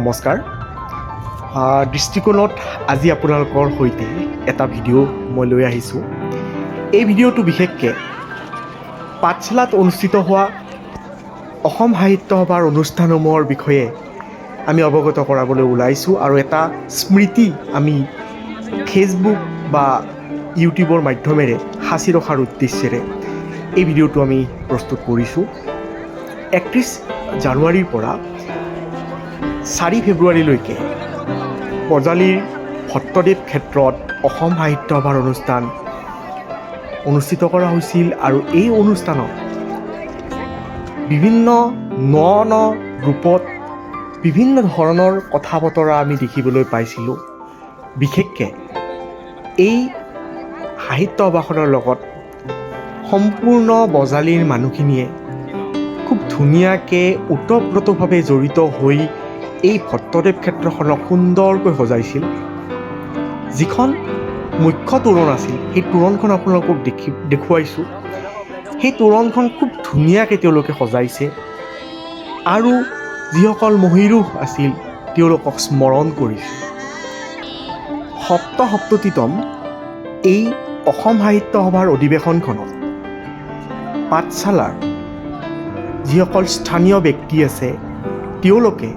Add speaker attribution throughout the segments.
Speaker 1: নমস্কাৰ। দৃষ্টিকোণত আজি আপোনালোকৰ সৈতে এটা ভিডিঅ' মই লৈ আহিছোঁ। এই ভিডিঅ'টো বিশেষকৈ পাঠশালাত অনুষ্ঠিত হোৱা অসম সাহিত্য সভাৰ অনুষ্ঠানসমূহৰ বিষয়ে আমি অৱগত কৰাবলৈ ওলাইছোঁ আৰু এটা স্মৃতি আমি ফেচবুক বা ইউটিউবৰ মাধ্যমেৰে সাঁচি ৰখাৰ উদ্দেশ্যেৰে এই ভিডিঅ'টো আমি প্ৰস্তুত কৰিছোঁ। একত্ৰিছ জানুৱাৰীৰ পৰা চাৰি ফেব্ৰুৱাৰীলৈকে। বজালীৰ ভট্টদেৱ ক্ষেত্ৰত অসম সাহিত্য সভাৰ অনুষ্ঠান অনুষ্ঠিত কৰা হৈছিল আৰু এই অনুষ্ঠানত বিভিন্ন ন ন ৰূপত বিভিন্ন ধৰণৰ কথা বতৰা আমি দেখিবলৈ পাইছিলোঁ। বিশেষকৈ এই সাহিত্য সভাখনৰ লগত সম্পূৰ্ণ বজালীৰ মানুহখিনিয়ে খুব ধুনীয়াকৈ ওতপ্ৰোতভাৱে জড়িত হৈ এই ভট্টদেৱ ক্ষেত্ৰখনক সুন্দৰকৈ সজাইছিল। যিখন মুখ্য তোৰণ আছিল, সেই তোৰণখন আপোনালোকক দেখি, দেখুৱাইছোঁ। সেই তোৰণখন খুব ধুনীয়াকৈ তেওঁলোকে সজাইছে। আৰু যিসকল মহিৰুহ আছিল, তেওঁলোকক স্মৰণ কৰিছে। সপ্ত সপ্ততিতম এই অসম সাহিত্য সভাৰ অধিৱেশনখনত পাঠশালাৰ যিসকল স্থানীয় ব্যক্তি আছে, তেওঁলোকে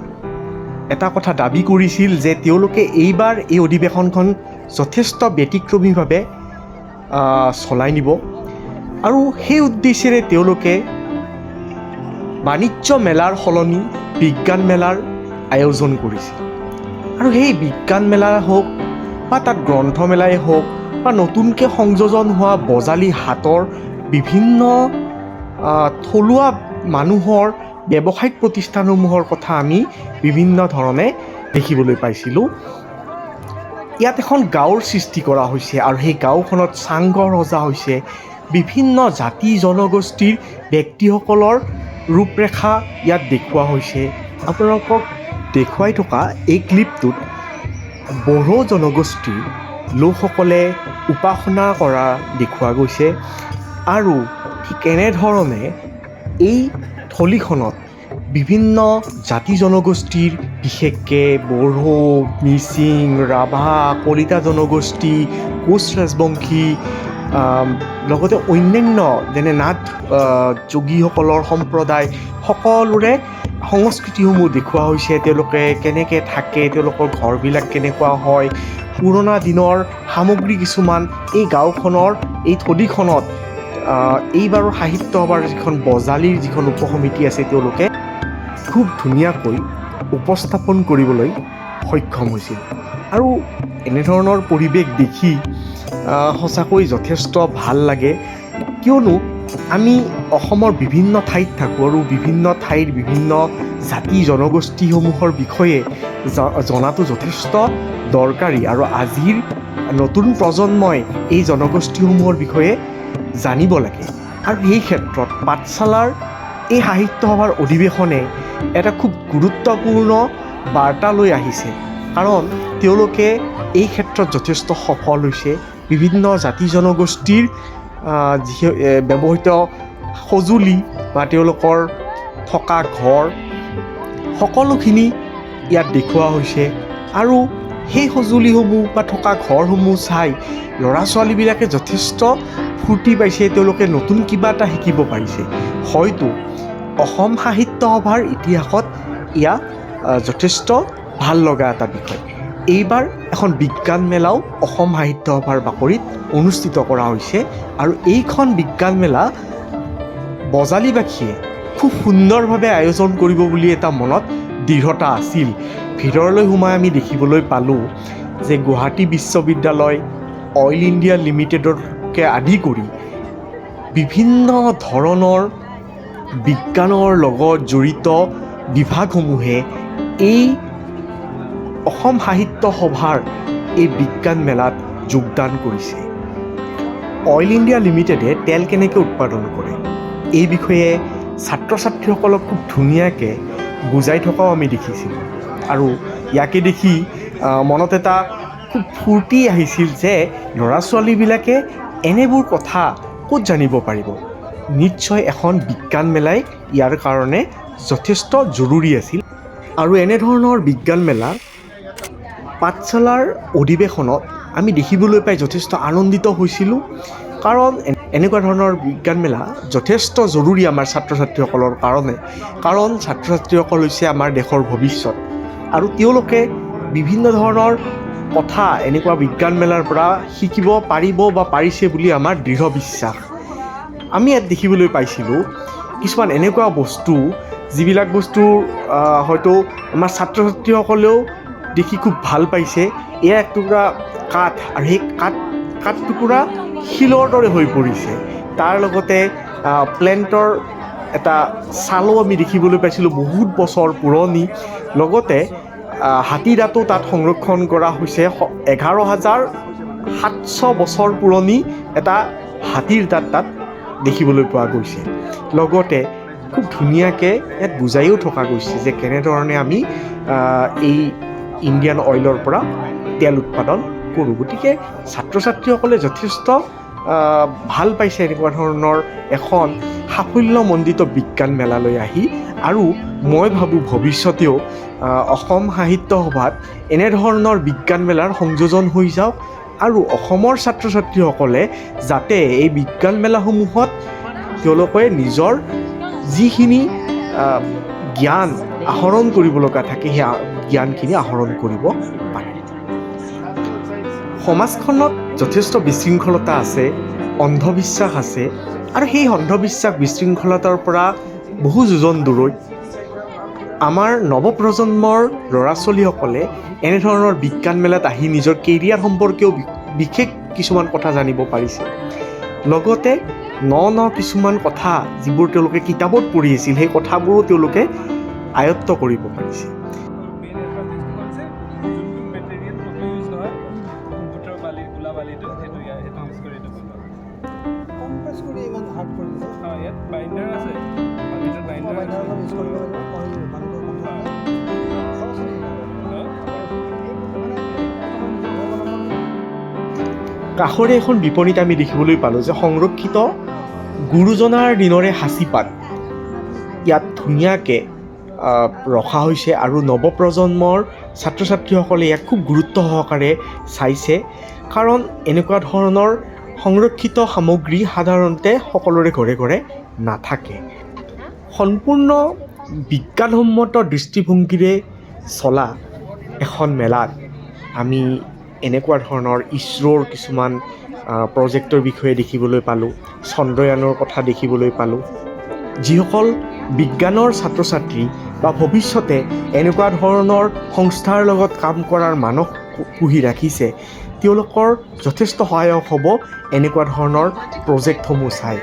Speaker 1: এটা কথা দাবি কৰিছিল যে তেওঁলোকে এইবাৰ এই অধিৱেশনখন যথেষ্ট ব্যতিক্ৰমীভাৱে চলাই নিব। আৰু সেই উদ্দেশ্যেৰে তেওঁলোকে বাণিজ্য মেলাৰ সলনি বিজ্ঞান মেলাৰ আয়োজন কৰিছিল। আৰু সেই বিজ্ঞান মেলা হওক বা তাত গ্ৰন্থমেলাই হওক বা নতুনকৈ সংযোজন হোৱা বজালী হাতৰ বিভিন্ন থলুৱা মানুহৰ ব্যৱসায়িক প্ৰতিষ্ঠানসমূহৰ কথা আমি বিভিন্ন ধৰণে দেখিবলৈ পাইছিলোঁ। ইয়াত এখন গাঁৱৰ সৃষ্টি কৰা হৈছে আৰু সেই গাঁওখনত চাংঘৰ সজা হৈছে। বিভিন্ন জাতি জনগোষ্ঠীৰ ব্যক্তিসকলৰ ৰূপৰেখা ইয়াত দেখুওৱা হৈছে। আপোনালোকক দেখুৱাই থকা এই ক্লিপটোত বড়ো জনগোষ্ঠীৰ লোকসকলে উপাসনা কৰা দেখুওৱা গৈছে। আৰু ঠিক এনেধৰণে এই থলীখনত বিভিন্ন জাতি জনগোষ্ঠীৰ, বিশেষকৈ বড়ো, মিচিং, ৰাভা, কলিতা জনগোষ্ঠী, কোচ ৰাজবংশী লগতে অন্যান্য যেনে নাথ যোগীসকলৰ সম্প্ৰদায়, সকলোৰে সংস্কৃতিসমূহ দেখুওৱা হৈছে। তেওঁলোকে কেনেকৈ থাকে, তেওঁলোকৰ ঘৰবিলাক কেনেকুৱা হয়, পুৰণা দিনৰ সামগ্ৰী কিছুমান এই গাঁওখনৰ, এই থলীখনত এইবাৰৰ সাহিত্য সভাৰ যিখন বজালীৰ যিখন উপসমিতি আছে তেওঁলোকে খুব ধুনীয়াকৈ উপস্থাপন কৰিবলৈ সক্ষম হৈছিল। আৰু এনেধৰণৰ পৰিৱেশ দেখি সঁচাকৈ যথেষ্ট ভাল লাগে। কিয়নো আমি অসমৰ বিভিন্ন ঠাইত থাকোঁ আৰু বিভিন্ন ঠাইৰ বিভিন্ন জাতি জনগোষ্ঠীসমূহৰ বিষয়ে জনাটো যথেষ্ট দৰকাৰী। আৰু আজিৰ নতুন প্ৰজন্মই এই জনগোষ্ঠীসমূহৰ বিষয়ে জানিব লাগে। আৰু এই ক্ষেত্ৰত পাঠশালাৰ এই সাহিত্য সভাৰ অধিৱেশনে এটা খুব গুৰুত্বপূৰ্ণ বাৰ্তা লৈ আহিছে। কাৰণ তেওঁলোকে এই ক্ষেত্ৰত যথেষ্ট সফল হৈছে। বিভিন্ন জাতি জনগোষ্ঠীৰ যি ব্যৱহৃত সঁজুলি বা তেওঁলোকৰ থকা ঘৰ সকলোখিনি ইয়াত দেখুওৱা হৈছে। আৰু সেই সঁজুলিসমূহ বা থকা ঘৰসমূহ চাই ল'ৰা ছোৱালীবিলাকে যথেষ্ট ফূৰ্তি পাইছে তেওঁলোকে নতুন কিবা এটা শিকিব পাৰিছে। হয়তো অসম সাহিত্য সভাৰ ইতিহাসত আহ, যথেষ্ট ভাল লগা এটা বিষয়। এইবাৰ এখন বিজ্ঞান মেলাও অসম সাহিত্য সভাৰ বাকৰিত অনুষ্ঠিত কৰা হৈছে আৰু এইখন বিজ্ঞান মেলা বজালীবাসীয়ে খুব সুন্দৰভাৱে আয়োজন কৰিব বুলি এটা মনত দৃঢ়তা আছিল। ভিতৰলৈ সোমাই আমি দেখিবলৈ পালোঁ যে গুৱাহাটী বিশ্ববিদ্যালয়, অইল ইণ্ডিয়া লিমিটেডকে আদি কৰি বিভিন্ন ধৰণৰ বিজ্ঞানৰ লগত জড়িত বিভাগসমূহে এই অসম সাহিত্য সভাৰ এই বিজ্ঞান মেলাত যোগদান কৰিছে। অইল ইণ্ডিয়া লিমিটেডে তেল কেনেকৈ উৎপাদন কৰে? এই বিষয়ে ছাত্ৰ ছাত্ৰীসকলক খুব ধুনীয়াকৈ বুজাই থকাও আমি দেখিছিলোঁ। আৰু ইয়াকে দেখি মনত এটা খুব ফূৰ্তি আহিছিল যে ল'ৰা ছোৱালীবিলাকে এনেবোৰ কথা ক'ত জানিব পাৰিব? নিশ্চয় এখন বিজ্ঞান মেলাই ইয়াৰ কাৰণে যথেষ্ট জৰুৰী আছিল। আৰু এনেধৰণৰ বিজ্ঞান মেলা পাঠশালাৰ অধিৱেশনত আমি দেখিবলৈ পাই যথেষ্ট আনন্দিত হৈছিলোঁ। কাৰণ এনেকুৱা ধৰণৰ বিজ্ঞান মেলা যথেষ্ট জৰুৰী আমাৰ ছাত্ৰ ছাত্ৰীসকলৰ কাৰণে। কাৰণ ছাত্ৰ ছাত্ৰীসকল হৈছে আমাৰ দেশৰ ভৱিষ্যত। আৰু তেওঁলোকে বিভিন্ন ধৰণৰ কথা এনেকুৱা বিজ্ঞান মেলাৰ পৰা শিকিব, পাৰিব বা পাৰিছে বুলি আমাৰ দৃঢ় বিশ্বাস। আমি ইয়াত দেখিবলৈ পাইছিলোঁ, কিছুমান এনেকুৱা বস্তু, যিবিলাক বস্তু হয়তো আমাৰ ছাত্ৰ ছাত্ৰীসকলেও দেখি খুব ভালো পাইছে। এয়া এক টুকুৰা কাঠ আৰু সেই কাঠ কাঠ টুকুৰা শিলৰ দৰে হৈ পৰিছে। তাৰ লগতে প্লেণ্টৰ এটা ছালো আমি দেখিবলৈ পাইছিলোঁ বহুত বছৰ পুৰণি। লগতে হাতী দাঁতো তাত সংৰক্ষণ কৰা হৈছে। এঘাৰ হাজাৰ সাতশ বছৰ পুৰণি এটা হাতীৰ দাঁত তাত দেখিবলৈ পোৱা গৈছে। লগতে, খুব ধুনীয়াকৈ ইয়াত বুজাইও থকা গৈছে যে কেনেধৰণে আমি এই ইণ্ডিয়ান অইলৰ পৰা তেল উৎপাদন কৰোঁ গতিকে ছাত্ৰ ছাত্ৰীসকলে যথেষ্ট ভাল পাইছে এনেকুৱা ধৰণৰ এখন সাফল্যমণ্ডিত বিজ্ঞান মেলালৈ আহি আৰু মই ভাবোঁ ভৱিষ্যতেও অসম সাহিত্য সভাত এনেধৰণৰ বিজ্ঞান মেলাৰ সংযোজন হৈ যাওক আৰু অসমৰ ছাত্ৰ ছাত্ৰীসকলে যাতে এই বিজ্ঞান মেলাসমূহত তেওঁলোকে নিজৰ যিখিনি জ্ঞান আহৰণ কৰিব লগা থাকে সেই জ্ঞানখিনি আহৰণ কৰিব পাৰে। সমাজখনত যথেষ্ট বিশৃংখলতা আছে অন্ধবিশ্বাস আছে আৰু সেই অন্ধবিশ্বাস বিশৃংখলতাৰ পৰা বহু যোজন দূৰৈত। আমাৰ নৱপ্ৰজন্মৰ ল'ৰা ছোৱালীসকলে এনেধৰণৰ বিজ্ঞান মেলাত আহি নিজৰ কেৰিয়াৰ সম্পৰ্কেও বিশেষ কিছুমান কথা জানিব পাৰিছে। লগতে ন ন কিছুমান কথা যিবোৰ তেওঁলোকে কিতাপত পঢ়ি আছিল সেই কথাবোৰো তেওঁলোকে আয়ত্ত কৰিব পাৰিছে। কাষৰে এখন বিপণীত আমি দেখিবলৈ পালোঁ যে সংৰক্ষিত গুৰুজনাৰ দিনৰে সাঁচিপাত ইয়াত ধুনীয়াকৈ ৰখা হৈছে আৰু নৱপ্ৰজন্মৰ ছাত্ৰ ছাত্ৰীসকলে ইয়াক খুব গুৰুত্ব সহকাৰে চাইছে। কাৰণ এনেকুৱা ধৰণৰ সংৰক্ষিত সামগ্ৰী সাধাৰণতে সকলোৰে ঘৰে ঘৰে নাথাকে। সম্পূৰ্ণ বিজ্ঞানসন্মত দৃষ্টিভংগীৰে চলা এখন মেলাত আমি এনেকুৱা ধৰণৰ ইছৰোৰ কিছুমান প্ৰজেক্টৰ বিষয়ে দেখিবলৈ পালোঁ চন্দ্ৰয়ানৰ কথা দেখিবলৈ পালোঁ। যিসকল বিজ্ঞানৰ ছাত্ৰ ছাত্ৰী বা ভৱিষ্যতে এনেকুৱা ধৰণৰ সংস্থাৰ লগত কাম কৰাৰ মানস পুহি ৰাখিছে তেওঁলোকৰ যথেষ্ট সহায়ক হ'ব এনেকুৱা ধৰণৰ প্ৰজেক্টসমূহ চাই।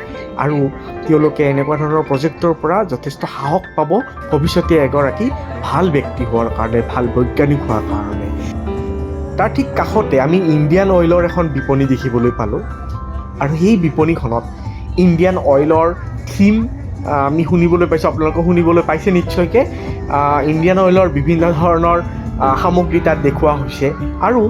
Speaker 1: আৰু তেওঁলোকে এনেকুৱা ধৰণৰ প্ৰজেক্টৰ পৰা যথেষ্ট সাহস পাব ভৱিষ্যতে এগৰাকী ভাল ব্যক্তি হোৱাৰ কাৰণে ভাল বৈজ্ঞানিক হোৱাৰ কাৰণে। তাৰ ঠিক কাষতে আমি ইণ্ডিয়ান অইলৰ এখন বিপণী দেখিবলৈ পালোঁ। আৰু সেই বিপণীখনত ইণ্ডিয়ান অইলৰ থিম আমি শুনিবলৈ পাইছোঁ আপোনালোকে শুনিবলৈ পাইছে নিশ্চয়কৈ। ইণ্ডিয়ান অইলৰ বিভিন্ন ধৰণৰ সামগ্ৰী তাত দেখুওৱা হৈছে। আৰু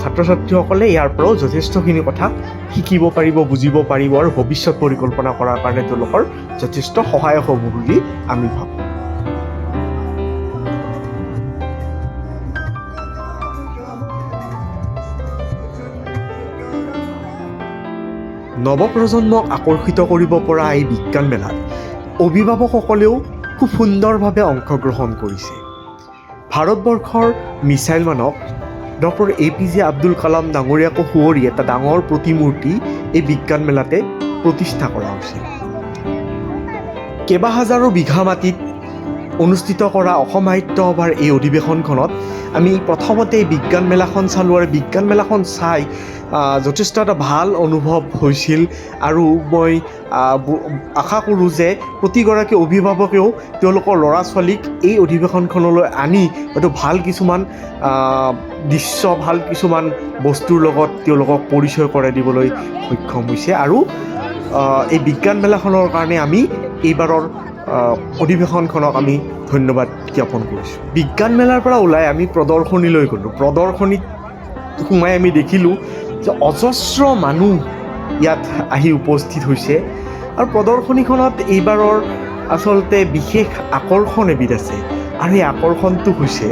Speaker 1: ছাত্ৰ ছাত্ৰীসকলে ইয়াৰ পৰাও যথেষ্টখিনি কথা শিকিব পাৰিব, বুজিব পাৰিব আৰু ভৱিষ্যত পৰিকল্পনা কৰাৰ কাৰণে তেওঁলোকৰ যথেষ্ট সহায়ক হ'ব বুলি আমি ভাবোঁ। নৱপ্ৰজন্মক আকৰ্ষিত কৰিব পৰা এই বিজ্ঞান মেলাত অভিভাৱকসকলেও খুব সুন্দৰভাৱে অংশগ্ৰহণ কৰিছে। ভাৰতবৰ্ষৰ মিছাইল মানৱ doctor A P J Abdul Kalam ডাঙৰীয়াকো সুঁৱৰি এটা ডাঙৰ প্ৰতিমূৰ্তি এই বিজ্ঞান মেলাতে প্ৰতিষ্ঠা কৰা হৈছিল কেইবা হাজাৰো বিঘা মাটিত অনুষ্ঠিত কৰা অসম সাহিত্য সভাৰ এই অধিৱেশনখনত আমি প্ৰথমতে বিজ্ঞান মেলাখন চালোঁ আৰু বিজ্ঞান মেলাখন চাই যথেষ্ট এটা ভাল অনুভৱ হৈছিল আৰু মই আশা কৰোঁ যে প্ৰতিগৰাকী অভিভাৱকেও তেওঁলোকৰ ল'ৰা ছোৱালীক এই অধিৱেশনখনলৈ আনি হয়তো ভাল কিছুমান দৃশ্য ভাল কিছুমান বস্তুৰ লগত তেওঁলোকক পৰিচয় কৰাই দিবলৈ সক্ষম হৈছে আৰু এই বিজ্ঞান মেলাখনৰ কাৰণে আমি এইবাৰৰ অধিৱেশনখনক আমি ধন্যবাদ জ্ঞাপন কৰিছোঁ। বিজ্ঞান মেলাৰ পৰা ওলাই আমি প্ৰদৰ্শনীলৈ গ'লোঁ। প্ৰদৰ্শনীত সোমাই আমি দেখিলোঁ যে অজস্ৰ মানুহ ইয়াত আহি উপস্থিত হৈছে আৰু প্ৰদৰ্শনীখনত এইবাৰৰ আচলতে বিশেষ আকৰ্ষণ এবিধ আছে আৰু এই আকৰ্ষণটো হৈছে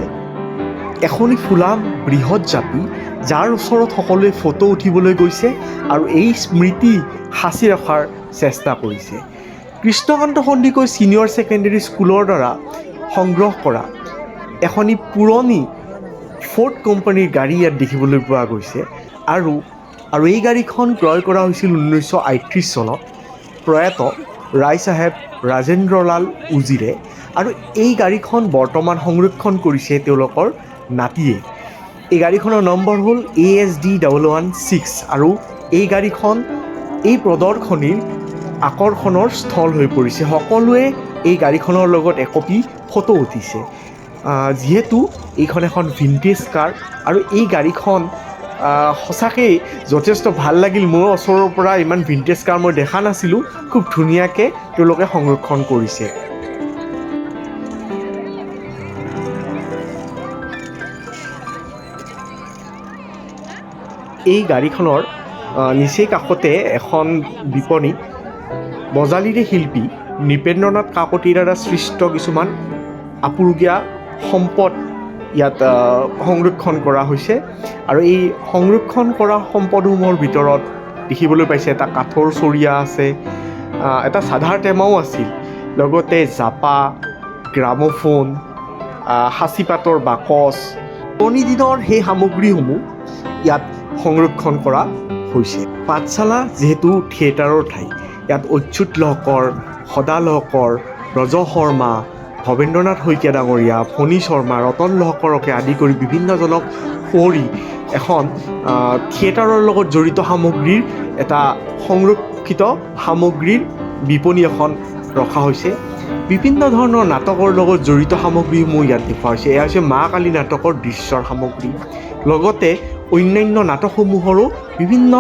Speaker 1: এখনি ফুলা বৃহৎ জাপি, যাৰ ওচৰত সকলোৱে ফটো উঠিবলৈ গৈছে আৰু এই স্মৃতি সাঁচি ৰখাৰ চেষ্টা কৰিছে। কৃষ্ণকান্ত সন্দিকৈ ছিনিয়ৰ ছেকেণ্ডেৰী স্কুলৰ দ্বাৰা সংগ্ৰহ কৰা এখনি পুৰণি ফ'ৰ্ড কোম্পানীৰ গাড়ী ইয়াত দেখিবলৈ পোৱা গৈছে আৰু আৰু এই গাড়ীখন ক্ৰয় কৰা হৈছিল ঊনৈছশ আঠত্ৰিছ চনত। প্ৰয়াত ৰায়চাহেব ৰাজেন্দ্ৰলাল উজিৰে আৰু এই গাড়ীখন বৰ্তমান সংৰক্ষণ কৰিছে তেওঁলোকৰ নাতিয়ে। এই গাড়ীখনৰ নম্বৰ হ'ল A S D double one six আৰু এই গাড়ীখন এই প্ৰদৰ্শনীৰ আকৰ্ষণৰ স্থল হৈ পৰিছে। সকলোৱে এই গাড়ীখনৰ লগত একপি ফটো উঠিছে। যিহেতু এইখন এখন ভিণ্টেজ কাৰ আৰু এই গাড়ীখন সঁচাকেই যথেষ্ট ভাল লাগিল। মোৰ ওচৰৰ পৰা ইমান ভিণ্টেজ কাৰ মই দেখা নাছিলোঁ। খুব ধুনীয়াকৈ তেওঁলোকে সংৰক্ষণ কৰিছে। এই গাড়ীখনৰ নিচেই কাষতে এখন বিপণী বজালীৰে শিল্পী নৃপেন্দ্ৰনাথ কাকতিৰ দ্বাৰা সৃষ্ট কিছুমান আপুৰুগীয়া সম্পদ ইয়াত সংৰক্ষণ কৰা হৈছে। আৰু এই সংৰক্ষণ কৰা সম্পদসমূহৰ ভিতৰত দেখিবলৈ পাইছে এটা কাঠৰ চৰিয়া আছে এটা চাধাৰ টেমাও আছিল। লগতে জাপা গ্ৰামোফোন সাঁচিপাতৰ বাকচ। পুৰণি দিনৰ সেই সামগ্ৰীসমূহ ইয়াত সংৰক্ষণ কৰা হৈছে। পাঠশালা যিহেতু থিয়েটাৰৰ ঠাই, ইয়াত অচ্যুত লহকৰ, সদা লহকৰ ব্ৰজ শৰ্মা, ভৱেন্দ্ৰনাথ শইকীয়া ডাঙৰীয়া, ফণী শৰ্মা, ৰতন লহকৰকে আদি কৰি বিভিন্নজনক সুঁৱৰি এখন থিয়েটাৰৰ লগত জড়িত সামগ্ৰীৰ এটা সংৰক্ষিত সামগ্ৰীৰ বিপণী এখন ৰখা হৈছে। বিভিন্ন ধৰণৰ নাটকৰ লগত জড়িত সামগ্ৰীসমূহ ইয়াত দেখুওৱা হৈছে। এয়া হৈছে মা কালী নাটকৰ দৃশ্যৰ সামগ্ৰী। লগতে অন্যান্য নাটকসমূহৰো বিভিন্ন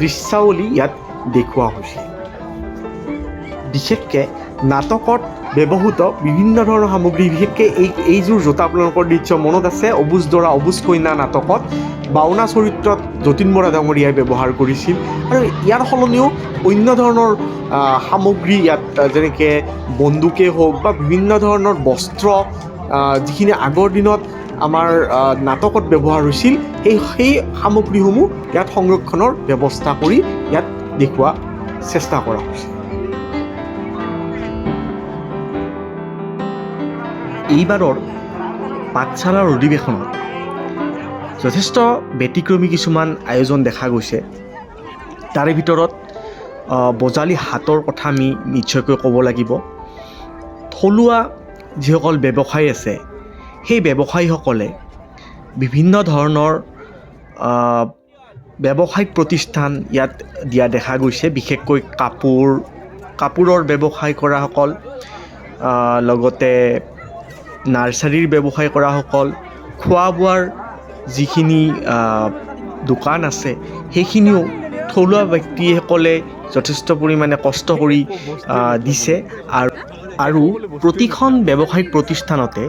Speaker 1: দৃশ্যাৱলী ইয়াত দেখুওৱা হৈছে। বিশেষকৈ নাটকত ব্যৱহৃত বিভিন্ন ধৰণৰ সামগ্ৰী, বিশেষকৈ এই, এইযোৰ জোতা আপোনালোকৰ দৃশ্য মনত আছে, অবুজ দৰা, অবুজ কন্যা নাটকত বাওনা চৰিত্ৰত যতীন বৰা ডাঙৰীয়াই ব্যৱহাৰ কৰিছিল। আৰু ইয়াৰ সলনিও অন্য ধৰণৰ সামগ্ৰী ইয়াত যেনেকৈ বন্দুকেই হওক বা বিভিন্ন ধৰণৰ বস্ত্ৰ যিখিনি আগৰ দিনত আমাৰ নাটকত ব্যৱহাৰ হৈছিল সেই সেই সামগ্ৰীসমূহ ইয়াত সংৰক্ষণৰ ব্যৱস্থা কৰি ইয়াত দেখুওৱা চেষ্টা কৰা হৈছে। এইবাৰৰ পাঠশালাৰ অধিৱেশনত যথেষ্ট ব্যতিক্ৰমী কিছুমান আয়োজন দেখা গৈছে। তাৰে ভিতৰত বজালী হাটৰ কথা আমি নিশ্চয়কৈ ক'ব লাগিব। থলুৱা যিসকল ব্যৱসায়ী আছে সেই ব্যৱসায়ীসকলে বিভিন্ন ধৰণৰ ব্যৱসায়িক প্ৰতিষ্ঠান ইয়াত দিয়া দেখা গৈছে। বিশেষকৈ কাপোৰ কাপোৰৰ ব্যৱসায় কৰাসকল লগতে নাৰ্চাৰীৰ ব্যৱসায় কৰাসকল খোৱা বোৱাৰ যিখিনি দোকান আছে সেইখিনিও থলুৱা ব্যক্তিসকলে যথেষ্ট পৰিমাণে কষ্ট কৰি দিছে আৰু আৰু প্ৰতিখন ব্যৱসায়িক প্ৰতিষ্ঠানতে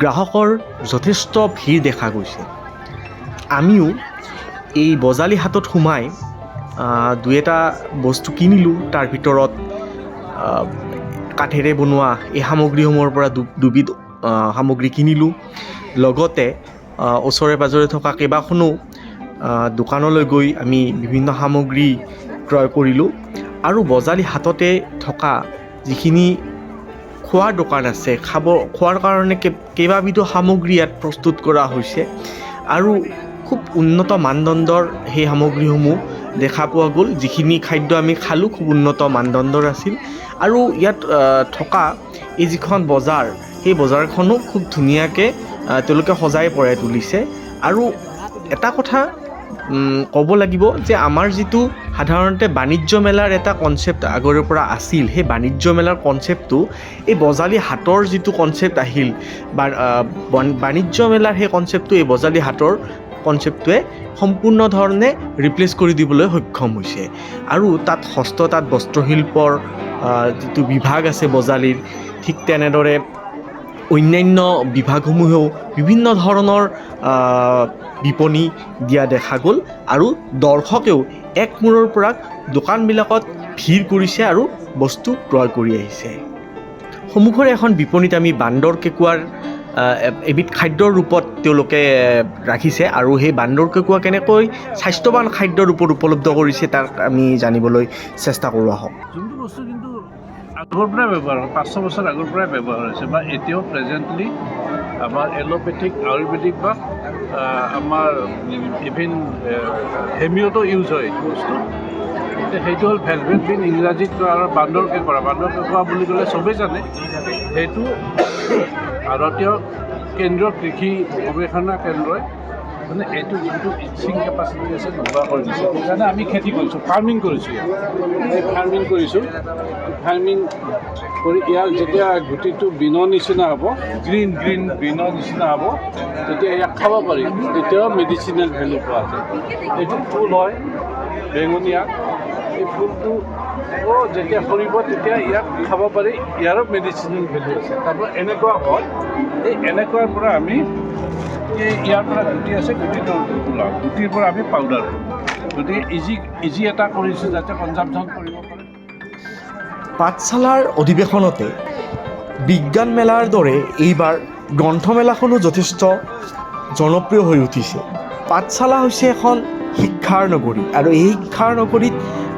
Speaker 1: গ্ৰাহকৰ যথেষ্ট ভিৰ দেখা গৈছে। আমিও এই বজালী হাটত সোমাই দুই এটা বস্তু কিনিলোঁ, তাৰ ভিতৰত কাঠেৰে বনোৱা এই সামগ্ৰীসমূহৰ পৰা দু, দুবিধ সামগ্ৰী কিনিলোঁ। লগতে ওচৰে পাঁজৰে থকা কেইবাখনো দোকানলৈ গৈ আমি বিভিন্ন সামগ্ৰী ক্ৰয় কৰিলোঁ আৰু বজালী হাটতে থকা যিখিনি খোৱাৰ দোকান আছে খাব খোৱাৰ কাৰণে কেইবাবিধো সামগ্ৰী ইয়াত প্ৰস্তুত কৰা হৈছে আৰু খুব উন্নত মানদণ্ডৰ সেই সামগ্ৰীসমূহ দেখা পোৱা গ'ল। যিখিনি খাদ্য আমি খালোঁ খুব উন্নত মানদণ্ডৰ আছিল আৰু ইয়াত থকা এই যিখন বজাৰ সেই বজাৰখনো খুব ধুনীয়াকৈ তেওঁলোকে সজাই পৰাই তুলিছে। আৰু এটা কথা ক'ব লাগিব যে আমাৰ যিটো সাধাৰণতে বাণিজ্য মেলাৰ এটা কনচেপ্ট আগৰে পৰা আছিল, সেই বাণিজ্য মেলাৰ কনচেপ্টটো এই বজালী হাটৰ যিটো কনচেপ্ট আহিল বাণিজ্য মেলাৰ সেই কনচেপ্টটো এই বজালী হাটৰ কনচেপ্টটোৱে সম্পূৰ্ণ ধৰণে ৰিপ্লেচ কৰি দিবলৈ সক্ষম হৈছে। আৰু তাত হস্ত, তাঁত বস্ত্ৰশিল্পৰ যিটো বিভাগ আছে বজালীৰ, ঠিক তেনেদৰে অন্যান্য বিভাগসমূহেও বিভিন্ন ধৰণৰ বিপণী দিয়া দেখা গ'ল আৰু দৰ্শকেও এক মূৰৰ পৰা দোকানবিলাকত ভিৰ কৰিছে আৰু বস্তু ক্ৰয় কৰি আহিছে। সন্মুখৰে এখন বিপণীত আমি বান্দৰ এ- এবিধ খাদ্যৰ ৰূপত তেওঁলোকে ৰাখিছে আৰু সেই বান্দৰ কেঁকুৰা কেনেকৈ স্বাস্থ্যৱান খাদ্যৰ ৰূপত উপলব্ধ কৰিছে তাক আমি জানিবলৈ চেষ্টা কৰোঁ আহক।
Speaker 2: যোনটো বস্তু কিন্তু আগৰ পৰাই ব্যৱহাৰ পাঁচশো বছৰ আগৰ পৰাই ব্যৱহাৰ হৈছে। বা এতিয়াও প্ৰেজেণ্টলি আমাৰ এল'পেথিক আয়ুৰ্বেদিক বা আমাৰ ইভিন হেমিঅ'টো ইউজ হয় এইটো বস্তু। সেইটো হ'ল ভেলভেট বিন ইংৰাজীত আৰু বান্দৰ কেঁকোৰা বান্দৰ কেঁকোৰা বুলি ক'লে চবেই জানে। সেইটো ভাৰতীয় কেন্দ্ৰীয় কৃষি গৱেষণা কেন্দ্ৰই মানে এইটো যোনটো ইচিং কেপাচিটি আছে নোহোৱা কৰি দিছে সেইকাৰণে আমি খেতি কৰিছোঁ ফাৰ্মিং কৰিছোঁ ফাৰ্মিং কৰিছোঁ ফাৰ্মিং কৰি ইয়াৰ যেতিয়া গুটিটো বিনৰ নিচিনা হ'ব গ্ৰীণ গ্ৰীণ বিনৰ নিচিনা হ'ব। তেতিয়া ইয়াক খাব পাৰি। তেতিয়াও মেডিচিনেল ভেলু পোৱা যায় এইটো ফুল হয় বেঙুনীয়া। এই ফুলটো যেতিয়া সৰিব তেতিয়া ইয়াক খাব পাৰি। ইয়াৰো মেডিচিনেল ভেলু আছে। তাৰপৰা এনেকুৱা হয় এই এনেকুৱাৰ পৰা আমি এই ইয়াৰ পৰা গুটি আছে, গুটিটো ওলাওঁ গুটিৰ পৰা আমি পাউডাৰ গতিকে ইজি ইজি এটা কৰিছোঁ যাতে কনজামশ্যন কৰিব পাৰে।
Speaker 1: পাঠশালাৰ অধিৱেশনতে বিজ্ঞান মেলাৰ দৰে এইবাৰ গ্ৰন্থমেলাখনো যথেষ্ট জনপ্ৰিয় হৈ উঠিছে। পাঠশালা হৈছে এখন শিক্ষাৰ নগৰী আৰু এই শিক্ষাৰ নগৰীত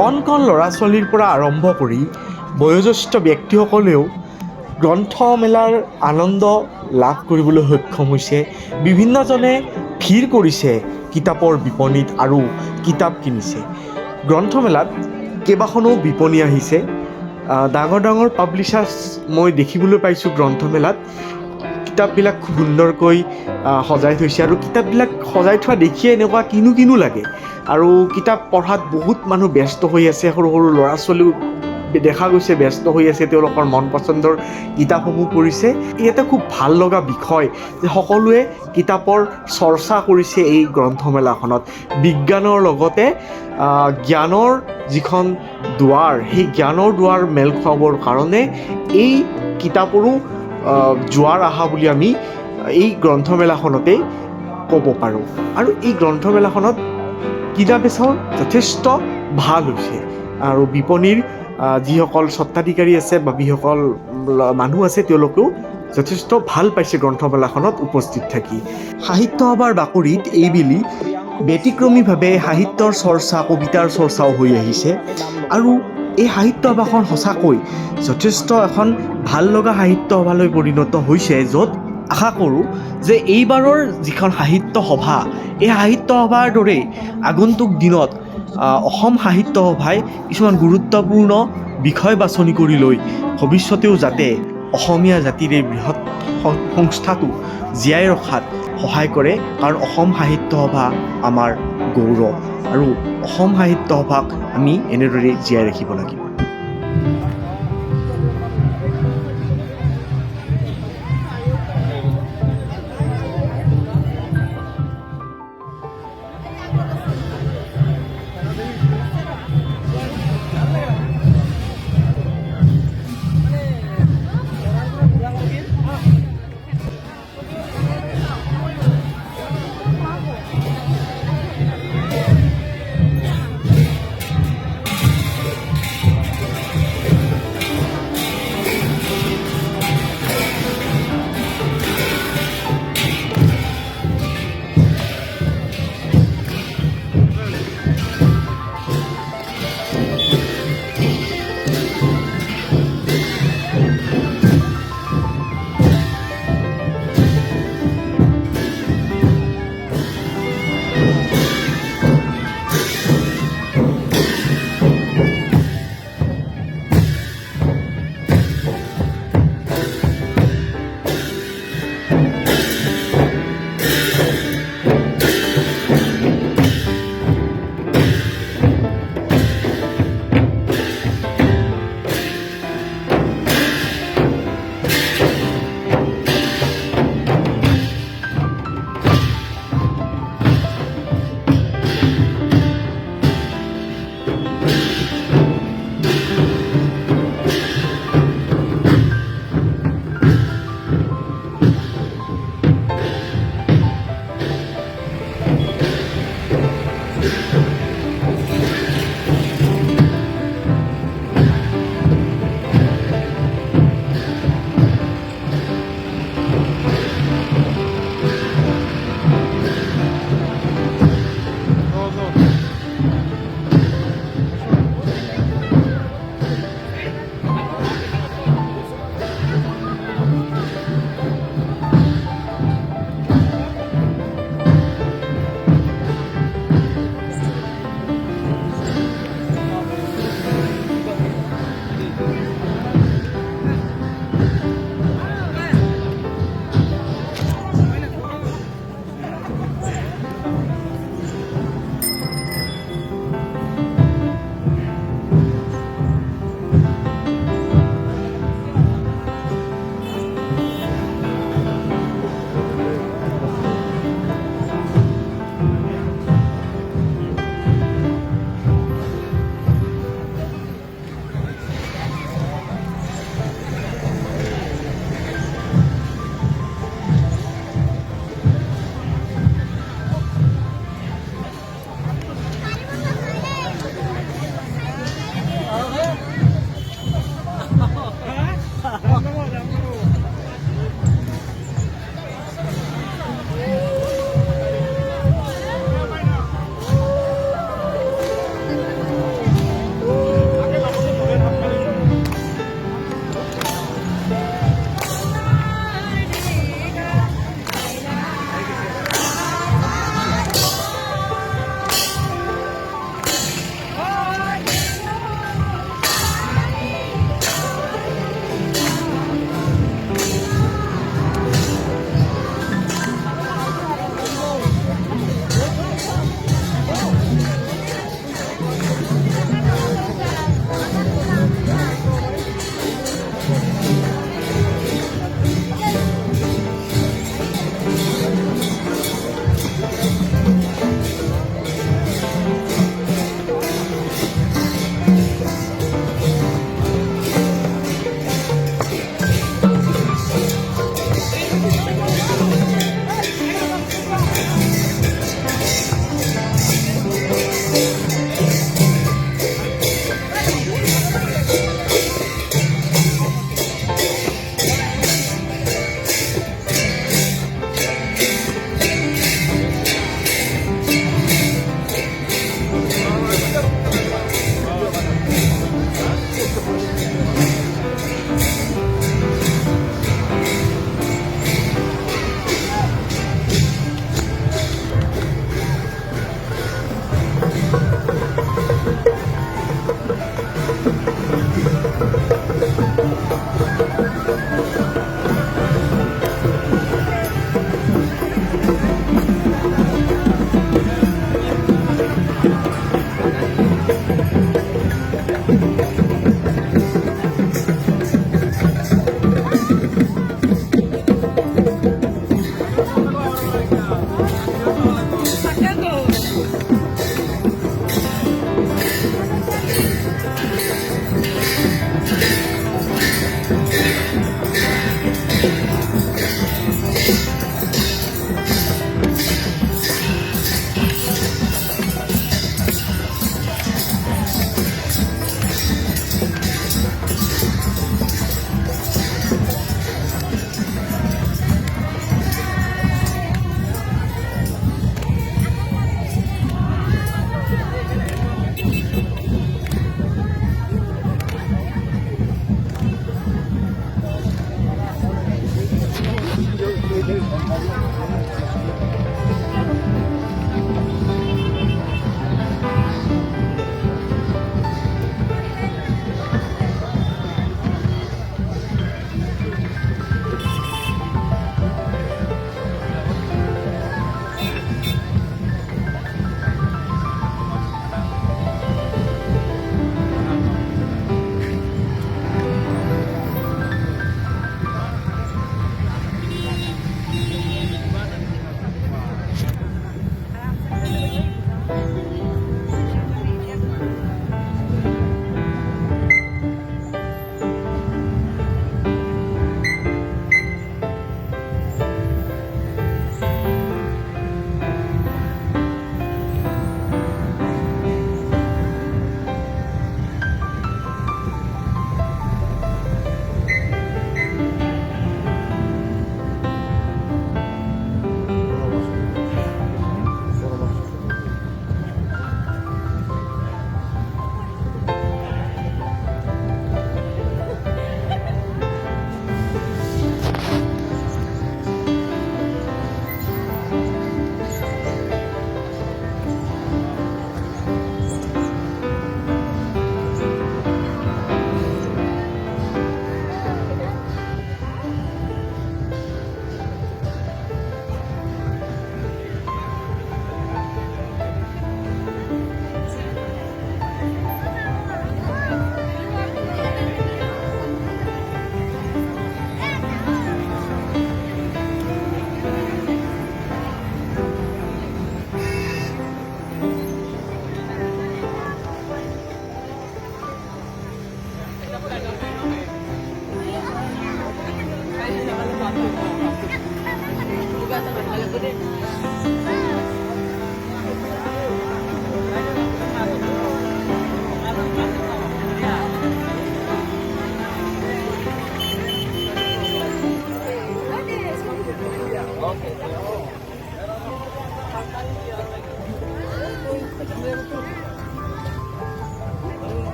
Speaker 1: কণ কণ ল'ৰা ছোৱালীৰ পৰা আৰম্ভ কৰি বয়োজ্যেষ্ঠ ব্যক্তিসকলেও গ্ৰন্থমেলাৰ আনন্দ লাভ কৰিবলৈ সক্ষম হৈছে। বিভিন্নজনে ভিৰ কৰিছে কিতাপৰ বিপণীত আৰু কিতাপ কিনিছে। গ্ৰন্থমেলাত কেইবাখনো বিপণী আহিছে। আহ, ডাঙৰ ডাঙৰ পাব্লিচাৰ্ছ মই দেখিবলৈ পাইছোঁ গ্ৰন্থমেলাত। কিতাপবিলাক খুব সুন্দৰকৈ সজাই থৈছে আৰু কিতাপবিলাক সজাই থোৱা দেখিয়ে এনেকুৱা কিনো কিনো লাগে। আৰু কিতাপ পঢ়াত বহুত মানুহ ব্যস্ত হৈ আছে সৰু সৰু ল'ৰা ছোৱালীও দেখা গৈছে ব্যস্ত হৈ আছে তেওঁলোকৰ মন পচন্দৰ কিতাপসমূহ পঢ়িছে। এই এটা খুব ভাল লগা বিষয় যে সকলোৱে কিতাপৰ চৰ্চা কৰিছে এই গ্ৰন্থমেলাখনত। বিজ্ঞানৰ লগতে জ্ঞানৰ যিখন দুৱাৰ সেই জ্ঞানৰ দুৱাৰ মেল খুৱাবৰ কাৰণে এই কিতাপৰো জোৱাৰ অহা বুলি আমি এই গ্ৰন্থমেলাখনতেই ক'ব পাৰোঁ। আৰু এই গ্ৰন্থমেলাখনত কিনা বেচাও যথেষ্ট ভাল হৈছে। আৰু বিপণীৰ যিসকল স্বত্বাধিকাৰী আছে বা যিসকল মানুহ আছে, তেওঁলোকেও যথেষ্ট ভালো পাইছে গ্ৰন্থমেলাখনত উপস্থিত থাকি। সাহিত্য সভাৰ বাকৰিত এইবেলি ব্যতিক্ৰমীভাৱে সাহিত্যৰ চৰ্চা, কবিতাৰ চৰ্চাও হৈ আহিছে। আৰু এই সাহিত্য সভাখন সঁচাকৈ যথেষ্ট এখন ভালো লগা সাহিত্য সভালৈ পৰিণত হৈছে য'ত আশা কৰোঁ যে এইবাৰৰ যিখন সাহিত্য সভা, এই সাহিত্য সভাৰ দৰেই আগন্তুক দিনত অসম সাহিত্য সভাই কিছুমান গুৰুত্বপূৰ্ণ বিষয় বাছনি কৰি লৈ ভৱিষ্যতেও যাতে অসমীয়া জাতিৰ এই বৃহৎ সংস্থাটো জীয়াই ৰখাত সহায় কৰে, কাৰণ অসম সাহিত্য সভা আমাৰ গৌৰৱ। আৰু অসম সাহিত্য সভাক আমি এনেদৰেই জীয়াই ৰাখিব লাগিব।